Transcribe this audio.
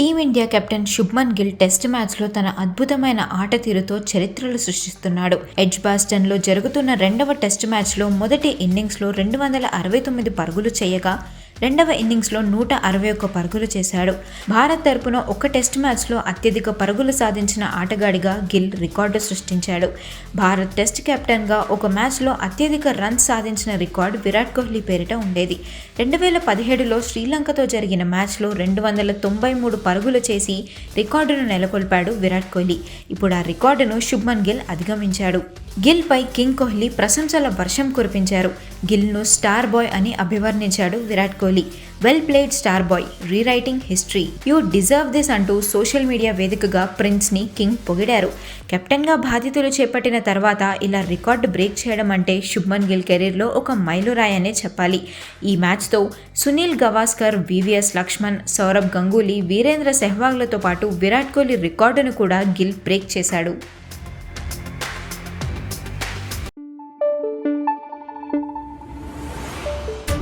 Team India captain Shubman Gill test మ్యాచ్లో తన అద్భుతమైన ఆట తీరుతో చరిత్రలు సృష్టిస్తున్నాడు. ఎడ్జ్ బాస్టన్లో జరుగుతున్న రెండవ టెస్ట్ మ్యాచ్లో మొదటి ఇన్నింగ్స్లో రెండు వందల అరవై తొమ్మిది పరుగులు చేయగా రెండవ ఇన్నింగ్స్లో నూట అరవై ఒక్క పరుగులు చేశాడు. భారత్ తరపున ఒక టెస్ట్ మ్యాచ్లో అత్యధిక పరుగులు సాధించిన ఆటగాడిగా గిల్ రికార్డు సృష్టించాడు. భారత్ టెస్ట్ కెప్టెన్గా ఒక మ్యాచ్లో అత్యధిక రన్స్ సాధించిన రికార్డు విరాట్ కోహ్లీ పేరిట ఉండేది. రెండు వేల పదిహేడులో శ్రీలంకతో జరిగిన మ్యాచ్లో రెండు వందల తొంభై మూడు పరుగులు చేసి రికార్డును నెలకొల్పాడు విరాట్ కోహ్లీ. ఇప్పుడు ఆ రికార్డును శుభ్మన్ గిల్ అధిగమించాడు. గిల్పై కింగ్ కోహ్లీ ప్రశంసల వర్షం కురిపించారు. గిల్ను స్టార్ బాయ్ అని అభివర్ణించాడు Virat Kohli. Well played star boy rewriting history. You deserve this అంటూ సోషల్ మీడియా వేదికగా ప్రిన్స్ని కింగ్ పొగిడారు. కెప్టెన్గా బాధ్యతలు చేపట్టిన తర్వాత ఇలా రికార్డు బ్రేక్ చేయడం అంటే శుభ్మన్ గిల్ కెరీర్లో ఒక మైలురాయనే చెప్పాలి. ఈ మ్యాచ్తో సునీల్ గవాస్కర్ వివిఎస్ లక్ష్మణ్ సౌరభ్ గంగూలీ వీరేంద్ర సెహ్వాగ్లతో పాటు విరాట్ కోహ్లీ రికార్డును కూడా గిల్ బ్రేక్ చేశాడు.